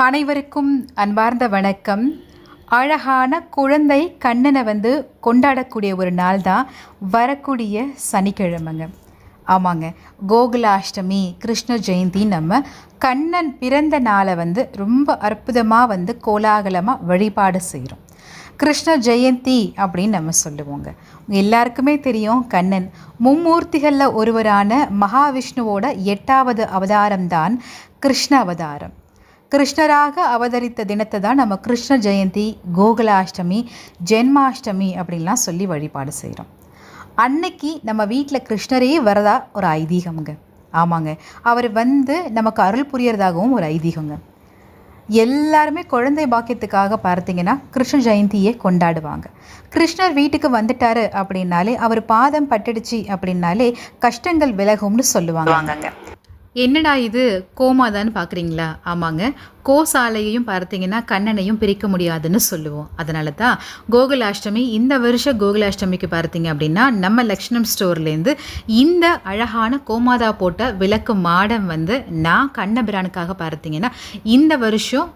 அனைவருக்கும் அன்பார்ந்த வணக்கம். அழகான குழந்தை கண்ணனை வந்து கொண்டாடக்கூடிய ஒரு நாள் தான் வரக்கூடிய சனிக்கிழமைங்க. ஆமாங்க கோகுலாஷ்டமி கிருஷ்ண ஜெயந்தி நம்ம கண்ணன் பிறந்த நாளை வந்து ரொம்ப அற்புதமாக வந்து கோலாகலமாக வழிபாடு செய்கிறோம் கிருஷ்ண ஜெயந்தி அப்படின்னு நம்ம சொல்லுவோங்க. எல்லாருக்குமே தெரியும் கண்ணன் மும்மூர்த்திகளில் ஒருவரான மகாவிஷ்ணுவோட எட்டாவது அவதாரம் தான் கிருஷ்ண அவதாரம். கிருஷ்ணராக அவதரித்த தினத்தை தான் நம்ம கிருஷ்ண ஜெயந்தி கோகுலாஷ்டமி ஜென்மாஷ்டமி அப்படின்லாம் சொல்லி வழிபாடு செய்கிறோம் அன்னைக்கு நம்ம வீட்டில் கிருஷ்ணரே வரதா ஒரு ஐதீகம்ங்க. ஆமாங்க. அவர் வந்து நமக்கு அருள் புரியறதாகவும் ஒரு ஐதீகங்க எல்லாருமே குழந்தை பாக்கியத்துக்காக பார்த்தீங்கன்னா கிருஷ்ண ஜெயந்தியை கொண்டாடுவாங்க. கிருஷ்ணர் வீட்டுக்கு வந்துட்டாரு அப்படின்னாலே அவர் பாதம் பட்டுடுச்சு அப்படின்னாலே கஷ்டங்கள் விலகும்னு சொல்லுவாங்க. என்னடா இது? கோமாதான்னு பார்க்குறீங்களா ஆமாங்க. கோசாலையையும் பார்த்தீங்கன்னா கண்ணனையும் பிரிக்க முடியாதுன்னு சொல்லுவோம். அதனால தான் கோகுலாஷ்டமி இந்த வருஷ கோகுலாஷ்டமிக்கு பார்த்தீங்க அப்படின்னா நம்ம லக்ஷ்மணம் ஸ்டோர்லேருந்து இந்த அழகான கோமாதா போட்ட விளக்கு மாடம் வந்து நான் கண்ணபிரானுக்காக பார்த்தீங்கன்னா இந்த வருஷம்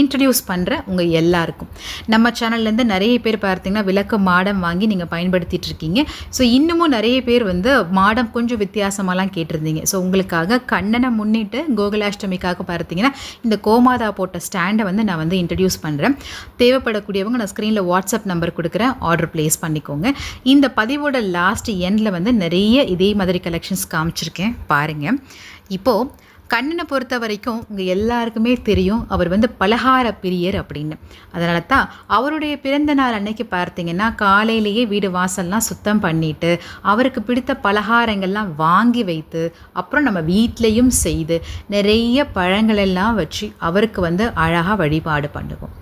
இன்ட்ரடியூஸ் பண்ணுற உங்கள் எல்லாருக்கும். நம்ம சேனல்லேருந்து நிறைய பேர் பார்த்தீங்கன்னா விளக்கு மாடம் வாங்கி நீங்கள் பயன்படுத்திகிட்டு இருக்கீங்க. ஸோ இன்னமும் நிறைய பேர் வந்து மாடம் கொஞ்சம் வித்தியாசமாலாம் கேட்டிருந்தீங்க. ஸோ உங்களுக்காக கண்ணனை முன்னிட்டு கோகுலாஷ்டமிக்காக பார்த்தீங்கன்னா இந்த கோமாதா போட்ட ஸ்டாண்டை வந்து நான் வந்து இன்ட்ரடியூஸ் பண்ணுறேன் தேவைப்படக்கூடியவங்க நான் ஸ்க்ரீனில் வாட்ஸ்அப் நம்பர் கொடுக்குறேன். ஆர்டர் ப்ளேஸ் பண்ணிக்கோங்க. இந்த பதிவோட லாஸ்ட் எண்டில் வந்து நிறைய இதே மாதிரி கலெக்ஷன்ஸ் காமிச்சிருக்கேன். பாருங்கள் இப்போது கண்ணனை பொறுத்த வரைக்கும் இங்கே எல்லாருக்குமே தெரியும் அவர் வந்து பலகார பிரியர் அப்படின்னு. அதனால தான் அவருடைய பிறந்த நாள் அன்னைக்கு பார்த்தீங்கன்னா காலையிலேயே வீடு வாசல்லாம் சுத்தம் பண்ணிட்டு அவருக்கு பிடித்த பலகாரங்கள்லாம் வாங்கி வைத்து அப்புறம் நம்ம வீட்லேயும் செய்து நிறைய பழங்களெல்லாம் வச்சு அவருக்கு வந்து அழகாக வழிபாடு பண்ணுவோம்.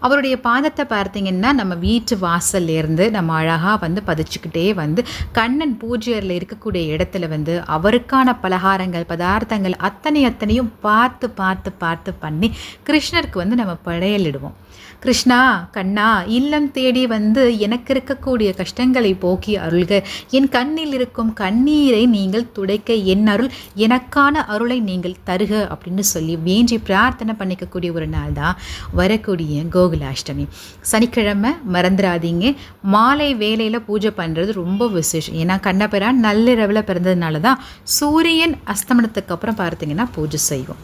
அவருடைய பாதத்தை பார்த்தீங்கன்னா நம்ம வீட்டு வாசல்லேருந்து நம்ம அழகாக வந்து பதிச்சுக்கிட்டே வந்து கண்ணன் பூஜையரில் இருக்கக்கூடிய இடத்துல வந்து அவருக்கான பலகாரங்கள் பதார்த்தங்கள் அத்தனை அத்தனையும் பார்த்து பார்த்து பார்த்து பண்ணி கிருஷ்ணருக்கு வந்து நம்ம படையலிடுவோம். கிருஷ்ணா கண்ணா இல்லம் தேடி வந்து எனக்கு இருக்கக்கூடிய கஷ்டங்களை போக்கி அருள்க. என் கண்ணில் இருக்கும் கண்ணீரை நீங்கள் துடைக்க என் அருள் எனக்கான அருளை நீங்கள் தருக அப்படின்னு சொல்லி வேண்டி பிரார்த்தனை பண்ணிக்கக்கூடிய ஒரு நாள் தான் வரக்கூடிய கோகுலாஷ்டமி. சனிக்கிழமை மறந்துடாதீங்க மாலை வேலையில் பூஜை பண்ணுறது ரொம்ப விசேஷம். ஏன்னா கண்ணபிரான் நள்ளிரவில் பிறந்ததுனால தான் சூரியன் அஸ்தமனத்துக்கு அப்புறம் பார்த்தீங்கன்னா பூஜை செய்வோம்.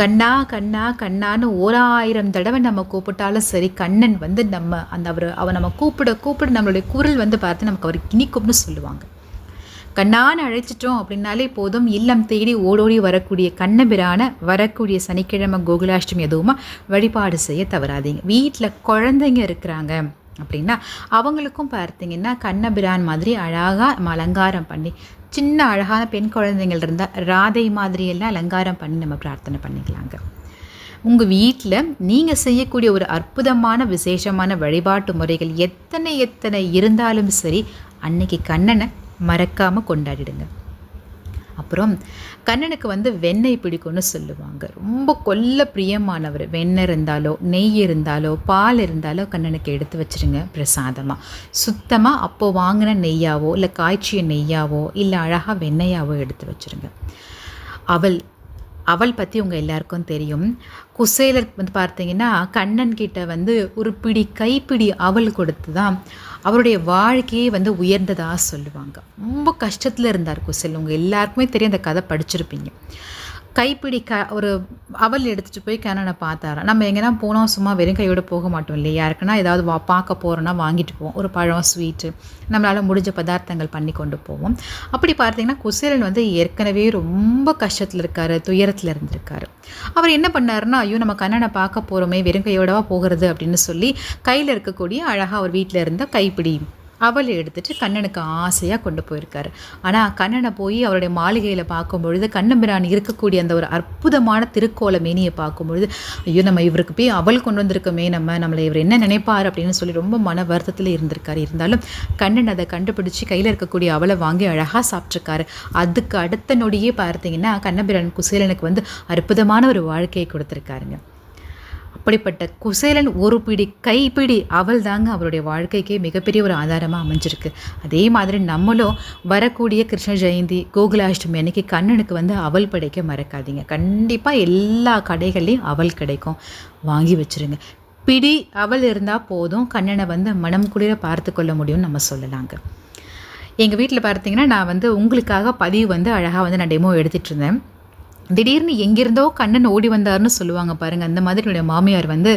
கண்ணா கண்ணா கண்ணான்னு ஓராயிரம் தடவை நம்ம கூப்பிட்டாலும் சரி கண்ணன் வந்து நம்ம அந்த அவர் அவன் நம்ம கூப்பிட கூப்பிட நம்மளுடைய குரல் வந்து பார்த்து நமக்கு அவர் கிணிக்கும்னு சொல்லுவாங்க. கண்ணான்னு அழைச்சிட்டோம் அப்படின்னாலே போதும். இல்லம் தேடி ஓடோடி வரக்கூடிய கண்ணபிரான வரக்கூடிய சனிக்கிழமை கோகுலாஷ்டமி எதுவுமா வழிபாடு செய்ய தவறாதீங்க. வீட்டில் குழந்தைங்க இருக்கிறாங்க அப்படின்னா அவங்களுக்கும் பார்த்தீங்கன்னா கண்ணபிரான் மாதிரி அழகாக நம்ம அலங்காரம் பண்ணி சின்ன அழகான பெண் குழந்தைங்கள் இருந்தால் ராதை மாதிரியெல்லாம் அலங்காரம் பண்ணி நம்ம பிரார்த்தனை பண்ணிக்கலாங்க. உங்கள் வீட்டில் நீங்கள் செய்யக்கூடிய ஒரு அற்புதமான விசேஷமான வழிபாட்டு முறைகள் எத்தனை எத்தனை இருந்தாலும் சரி அன்னைக்கு கண்ணனை மறக்காமல் கொண்டாடிடுங்க. அப்புறம் கண்ணனுக்கு வந்து வெண்ணெய் பிடிக்கும்னு சொல்லுவாங்க. ரொம்ப கொல்ல பிரியமானவர். வெண்ணெய் இருந்தாலோ நெய் இருந்தாலோ பால் இருந்தாலோ கண்ணனுக்கு எடுத்து வச்சுருங்க பிரசாதமாக சுத்தமாக அப்போது வாங்கின நெய்யாவோ இல்லை காய்ச்சிய நெய்யாவோ இல்லை அழகாக வெண்ணெயாவோ எடுத்து வச்சுருங்க அவள் அவள் பற்றி உங்கள் எல்லாருக்கும் தெரியும். குசேலர் வந்து பார்த்தீங்கன்னா கண்ணன் கிட்ட வந்து ஒரு பிடி கைப்பிடி அவள் கொடுத்து தான் அவருடைய வாழ்க்கையே வந்து உயர்ந்ததாக சொல்லுவாங்க. ரொம்ப கஷ்டத்தில் இருந்தார் குசேல். உங்கள் எல்லாருக்குமே தெரியும் அந்த கதை படிச்சிருப்பீங்க. கைப்பிடி க ஒரு அவல் எடுத்துகிட்டு போய் கிணனை பார்த்தாராம். நம்ம எங்கேனா போனோம் சும்மா வெறும் கையோட போக மாட்டோம் இல்லையா? யாருக்குன்னா ஏதாவது வா பார்க்க போகிறோன்னா வாங்கிட்டு போவோம். ஒரு பழம் ஸ்வீட்டு நம்மளால் முடிஞ்ச பதார்த்தங்கள் பண்ணி கொண்டு போவோம். அப்படி பார்த்தீங்கன்னா குசேலன் வந்து ஏற்கனவே ரொம்ப கஷ்டத்தில் இருக்காரு துயரத்தில் இருந்திருக்காரு. அவர் என்ன பண்ணாருன்னா ஐயோ நம்ம கண்ணனை பார்க்க போகிறோமே வெறும் கையோடவா போகிறது? அப்படின்னு சொல்லி கையில் இருக்கக்கூடிய அழகாக அவர் வீட்டில் இருந்த கைப்பிடி அவளை எடுத்துட்டு கண்ணனுக்கு ஆசையாக கொண்டு போயிருக்காரு. ஆனால் கண்ணனை போய் அவருடைய மாளிகையில் பார்க்கும் பொழுது கண்ணபிரான் இருக்கக்கூடிய அந்த ஒரு அற்புதமான திருக்கோல மேனியை பார்க்கும் பொழுது ஐயோ நம்ம இவருக்கு போய் அவள் கொண்டு வந்திருக்கோமே நம்ம நம்மளை இவர் என்ன நினைப்பார்? அப்படின்னு சொல்லி ரொம்ப மன வருத்தத்தில் இருந்திருக்காரு. இருந்தாலும் கண்ணன் அதை கண்டுபிடிச்சி கையில் இருக்கக்கூடிய அவளை வாங்கி அழகாக சாப்பிட்ருக்காரு அதுக்கு அடுத்த நொடியே பார்த்தீங்கன்னா கண்ணபிரான் குசேலனுக்கு வந்து அற்புதமான ஒரு வாழ்க்கையை கொடுத்துருக்காருங்க. அப்படிப்பட்ட குசேலன் ஒரு பிடி கைப்பிடி அவள் தாங்க அவருடைய வாழ்க்கைக்கே மிகப்பெரிய ஒரு ஆதாரமாக அமைஞ்சிருக்கு. அதே மாதிரி நம்மளும் வரக்கூடிய கிருஷ்ண ஜெயந்தி கோகுலாஷ்டமி அன்னைக்கு கண்ணனுக்கு வந்து அவள் படைக்க மறக்காதீங்க. கண்டிப்பாக எல்லா கடைகள்லையும் அவள் கிடைக்கும். வாங்கி வச்சுருங்க. பிடி அவள் இருந்தால் போதும். கண்ணனை வந்து மனம் குளிர பார்த்து கொள்ள முடியும்னு நம்ம சொல்லலாங்க. எங்கள் வீட்டில் பார்த்தீங்கன்னா நான் வந்து உங்களுக்காக பதிவு வந்து அழகாக வந்து நான் டெமோ எடுத்துகிட்டு இருந்தேன். திடீர்னு எங்கிருந்தோ கண்ணன் ஓடி வந்தார்னு சொல்லுவாங்க பாருங்க. அந்த மாதிரி என்னுடைய மாமியார் வந்து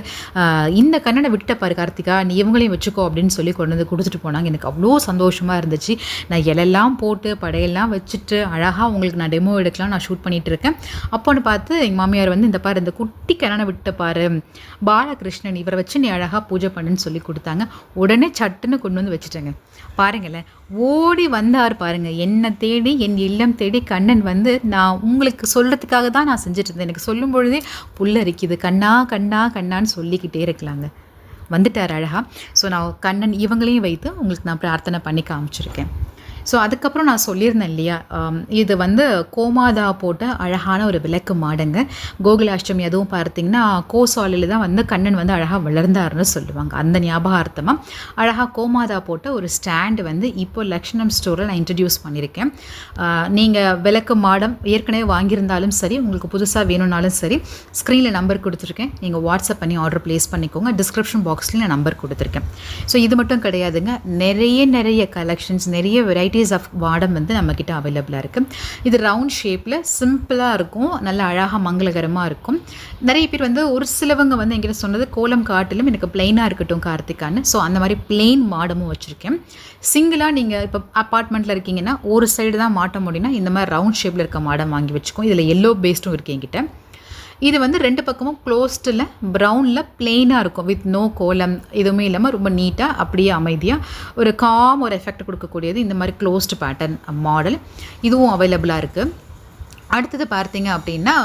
இந்த கண்ணனை விட்ட பாரு கார்த்திகா நீ இவங்களையும் வச்சுக்கோ அப்படின்னு சொல்லி கொண்டு வந்து கொடுத்துட்டு போனாங்க. எனக்கு அவ்வளோ சந்தோஷமாக இருந்துச்சு. நான் இலெல்லாம் போட்டு படையெல்லாம் வச்சுட்டு அழகாக உங்களுக்கு நான் டெமோ எடுக்கலாம் நான் ஷூட் பண்ணிட்டு இருக்கேன். அப்போன்னு பார்த்து எங்கள் மாமியார் வந்து இந்த பாரு இந்த குட்டி கண்ணனை விட்ட பாரு. பாலகிருஷ்ணன் இவரை வச்சு நீ அழகாக பூஜை பண்ணுன்னு சொல்லி கொடுத்தாங்க. உடனே சட்டுன்னு கொண்டு வந்து வச்சுட்டேங்க. பாருங்களேன் ஓடி வந்தார் பாருங்க. என்னை தேடி என் இல்லம் தேடி கண்ணன் வந்து நான் உங்களுக்கு சொல்கிறதுக்காக தான் நான் செஞ்சுட்டு இருந்தேன். எனக்கு சொல்லும் பொழுதே புல்லரிக்குது கண்ணா கண்ணா கண்ணான்னு சொல்லிக்கிட்டே இருக்கலாங்க. வந்துட்டார் அழகா. ஸோ நான் கண்ணன் இவங்களையும் வைத்து உங்களுக்கு நான் பிரார்த்தனை பண்ணி காமிச்சிருக்கேன். ஸோ அதுக்கப்புறம் நான் சொல்லியிருந்தேன் இல்லையா? இது வந்து கோமாதா போட்ட அழகான ஒரு விளக்கு மாடுங்க. கோகுலாஷ்டமி அதுவும் பார்த்தீங்கன்னா கோசாலில் தான் வந்து கண்ணன் வந்து அழகாக வளர்ந்தாருன்னு சொல்லுவாங்க. அந்த ஞாபகார்த்தமாக அழகாக கோமாதா போட்ட ஒரு ஸ்டாண்டு வந்து இப்போ லக்ஷ்மணம் ஸ்டோரில் நான் இன்ட்ரடியூஸ் பண்ணியிருக்கேன். நீங்கள் விளக்கு மாடம் ஏற்கனவே வாங்கியிருந்தாலும் சரி உங்களுக்கு புதுசாக வேணும்னாலும் சரி ஸ்க்ரீனில் நம்பர் கொடுத்துருக்கேன். நீங்கள் வாட்ஸ்அப் பண்ணி ஆர்டர் ப்ளேஸ் பண்ணிக்கோங்க. டிஸ்கிரிப்ஷன் பாக்ஸ்லேயும் நான் நம்பர் கொடுத்துருக்கேன். ஸோ இது மட்டும் கிடையாதுங்க. நிறைய நிறைய கலெக்ஷன்ஸ் நிறைய வெரைட்டி வெரைட்டிஸ் ஆஃப் வாடம் வந்து நம்மக்கிட்ட அவைலபிளாக இருக்குது இது ரவுண்ட் ஷேப்பில் சிம்பிளாக இருக்கும். நல்ல அழகாக மங்களகரமாக இருக்கும். நிறைய பேர் வந்து ஒரு சிலவங்க வந்து என்கிட்ட சொன்னது கோலம் காட்டிலும் எனக்கு பிளெயினாக இருக்கட்டும் கார்த்திகான்னு. ஸோ அந்த மாதிரி பிளெயின் மாடமும் வச்சுருக்கேன். சிங்கிளாக நீங்கள் இப்போ அப்பார்ட்மெண்ட்டில் இருக்கீங்கன்னா ஒரு சைடு தான் மாட்ட முடியும்னா இந்த மாதிரி ரவுண்ட் ஷேப்பில் இருக்க மாடம் வாங்கி வச்சுக்கோம் இதில் எல்லோ பேஸ்டும் இருக்குது என்கிட்ட. இது வந்து ரெண்டு பக்கமும் க்ளோஸ்டில் ப்ரௌனில் பிளெயினாக இருக்கும். வித் நோ கோலம் எதுவுமே இல்லாமல் ரொம்ப நீட்டாக அப்படியே அமைதியாக ஒரு காம் ஒரு எஃபெக்ட் கொடுக்கக்கூடியது இந்த மாதிரி க்ளோஸ்டு பேட்டர்ன் மாடல் இதுவும் அவைலபிளாக இருக்குது அடுத்தது பார்த்தீங்க அப்படின்னா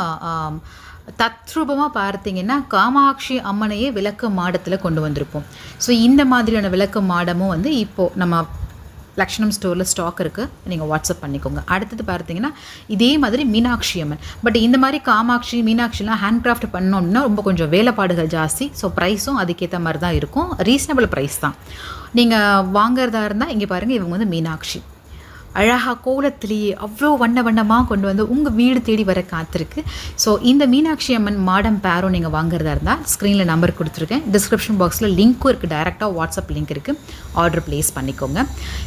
தத்ரூபமாக பார்த்தீங்கன்னா காமாட்சி அம்மனையே விளக்கு மாடத்தில் கொண்டு வந்திருப்போம். ஸோ இந்த மாதிரியான விளக்கு மாடமும் வந்து இப்போது நம்ம லக்ஷணம் ஸ்டோரில் ஸ்டாக் இருக்குது நீங்கள் வாட்ஸ்அப் பண்ணிக்கோங்க. அடுத்தது பார்த்தீங்கன்னா இதே மாதிரி மீனாட்சி அம்மன். பட் இந்த மாதிரி காமாட்சி மீனாட்சிலாம் ஹேண்ட் கிராஃப்ட் பண்ணோம்னா ரொம்ப கொஞ்சம் வேலைப்பாடுகள் ஜாஸ்தி. ஸோ ப்ரைஸும் அதுக்கேற்ற மாதிரி தான் இருக்கும். ரீசனபிள் ப்ரைஸ் தான். நீங்கள் வாங்குறதா இருந்தால் இங்கே பாருங்கள் இவங்க வந்து மீனாட்சி. அழகாக கோலத்திலேயே அவ்வளோ வண்ண வண்ணமாக கொண்டு வந்து உங்கள் வீடு தேடி வர காத்திருக்கு. ஸோ இந்த மீனாட்சி அம்மன் மாடம் பேரோ நீங்கள் வாங்குறதா இருந்தால் ஸ்க்ரீனில் நம்பர் கொடுத்துருக்கேன். டிஸ்கிரிப்ஷன் பாக்ஸில் லிங்க்கும் இருக்குது டேரெக்டாக வாட்ஸ்அப் லிங்க் இருக்குது ஆர்டர் ப்ளேஸ் பண்ணிக்கோங்க.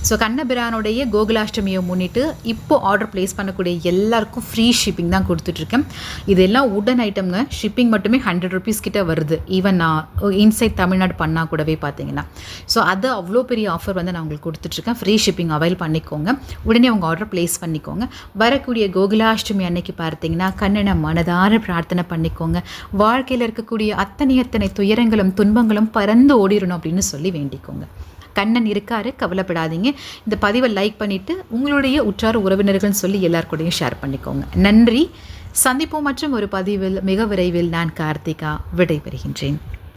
ஸோ கண்ணபிரானுடைய கோகுலாஷ்டமியை முன்னிட்டு இப்போ ஆர்டர் ப்ளேஸ் பண்ணக்கூடிய எல்லாருக்கும் ஃப்ரீ ஷிப்பிங் தான் கொடுத்துட்ருக்கேன். இதெல்லாம் உடன் ஐட்டம்ங்க ஷிப்பிங் மட்டுமே ஹண்ட்ரட் ருபீஸ் கிட்டே வருது. ஈவன் நான் இன்சைட் தமிழ்நாடு பண்ணால் கூடவே பார்த்தீங்கன்னா ஸோ அது அவ்வளோ பெரிய ஆஃபர் வந்து நான் உங்களுக்கு கொடுத்துட்ருக்கேன். ஃப்ரீ ஷிப்பிங் அவைல் பண்ணிக்கோங்க. உடனே உங்கள் ஆர்டர் ப்ளேஸ் பண்ணிக்கோங்க. வரக்கூடிய கோகுலாஷ்டமி அன்னைக்கு பார்த்தீங்கன்னா கண்ணனை மனதார பிரார்த்தனை பண்ணிக்கோங்க. வாழ்க்கையில் இருக்கக்கூடிய அத்தனை அத்தனை துயரங்களும் துன்பங்களும் பறந்து ஓடிடணும் அப்படின்னு சொல்லி வேண்டிக்கோங்க. கண்ணன் இருக்காரு கவலைப்படாதீங்க. இந்த பதிவை லைக் பண்ணிவிட்டு உங்களுடைய உற்றார் உறவினர்கள்னு சொல்லி எல்லார் கூடயும் ஷேர் பண்ணிக்கோங்க. நன்றி. சந்திப்போம் மற்றும் ஒரு பதிவில் மிக விரைவில் நான் கார்த்திகா விடைபெறுகின்றேன்.